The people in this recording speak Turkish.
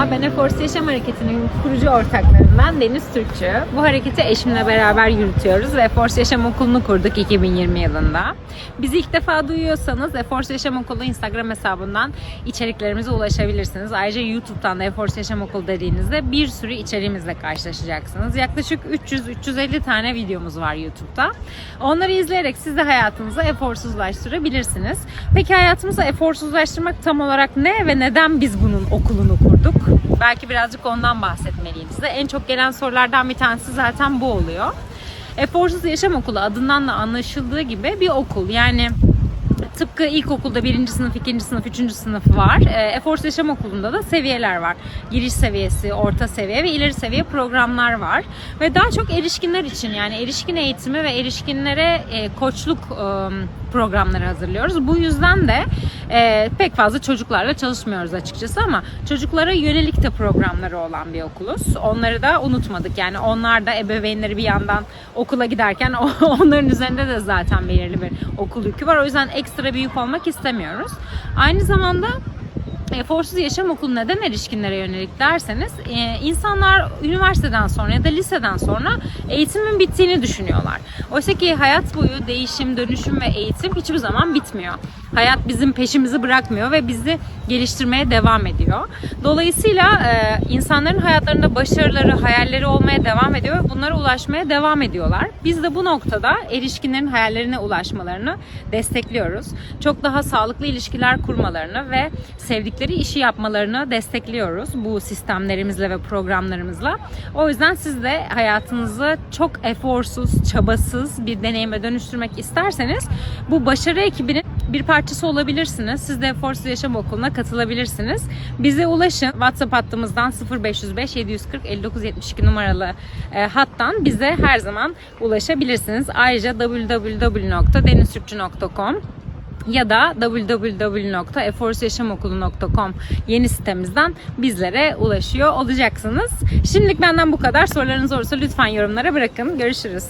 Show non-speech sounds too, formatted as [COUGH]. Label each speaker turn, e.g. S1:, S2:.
S1: Ben Eforce Yaşam Hareketi'nin kurucu ortaklarından Deniz Türkçü. Bu hareketi eşimle beraber yürütüyoruz ve Eforce Yaşam Okulu'nu kurduk 2020 yılında. Bizi ilk defa duyuyorsanız Eforce Yaşam Okulu Instagram hesabından içeriklerimize ulaşabilirsiniz. Ayrıca YouTube'dan da Eforce Yaşam Okulu dediğinizde bir sürü içeriğimizle karşılaşacaksınız. Yaklaşık 300-350 tane videomuz var YouTube'da. Onları izleyerek siz de hayatınızı eforsuzlaştırabilirsiniz. Peki hayatımızı eforsuzlaştırmak tam olarak ne ve neden biz bunun okulunu kurduk? Belki birazcık ondan bahsetmeliyim size. En çok gelen sorulardan bir tanesi zaten bu oluyor. Eforsuz Yaşam Okulu adından da anlaşıldığı gibi bir okul. Yani Tıpkı ilkokulda birinci sınıf, ikinci sınıf, üçüncü sınıf var. E, Eforce Yaşam Okulu'nda da seviyeler var. Giriş seviyesi, orta seviye ve ileri seviye programlar var. Ve daha çok erişkinler için yani erişkin eğitimi ve erişkinlere e, koçluk e, programları hazırlıyoruz. Bu yüzden de e, pek fazla çocuklarla çalışmıyoruz açıkçası ama çocuklara yönelik de programları olan bir okuluz. Onları da unutmadık. Yani onlar da ebeveynleri bir yandan okula giderken [LAUGHS] onların üzerinde de zaten belirli bir okul yükü var. O yüzden ekstra bir yük olmak istemiyoruz. Aynı zamanda Eforsuz Yaşam Okulu neden erişkinlere yönelik derseniz insanlar üniversiteden sonra ya da liseden sonra eğitimin bittiğini düşünüyorlar. Oysa ki hayat boyu değişim, dönüşüm ve eğitim hiçbir zaman bitmiyor. Hayat bizim peşimizi bırakmıyor ve bizi geliştirmeye devam ediyor. Dolayısıyla insanların hayatlarında başarıları, hayalleri olmaya devam ediyor ve bunlara ulaşmaya devam ediyorlar. Biz de bu noktada erişkinlerin hayallerine ulaşmalarını destekliyoruz. Çok daha sağlıklı ilişkiler kurmalarını ve sevdikleri işi yapmalarını destekliyoruz bu sistemlerimizle ve programlarımızla. O yüzden siz de hayatınızı çok eforsuz, çabasız bir deneyime dönüştürmek isterseniz bu başarı ekibinin bir parçası olabilirsiniz. Siz de Eforsuz Yaşam Okulu'na katılabilirsiniz. Bize ulaşın. WhatsApp hattımızdan 0505 740 5972 numaralı e, hattan bize her zaman ulaşabilirsiniz. Ayrıca www.deniztürkçü.com ya da www.eforceyaşamokulu.com yeni sitemizden bizlere ulaşıyor olacaksınız. Şimdilik benden bu kadar. Sorularınız olursa lütfen yorumlara bırakın. Görüşürüz.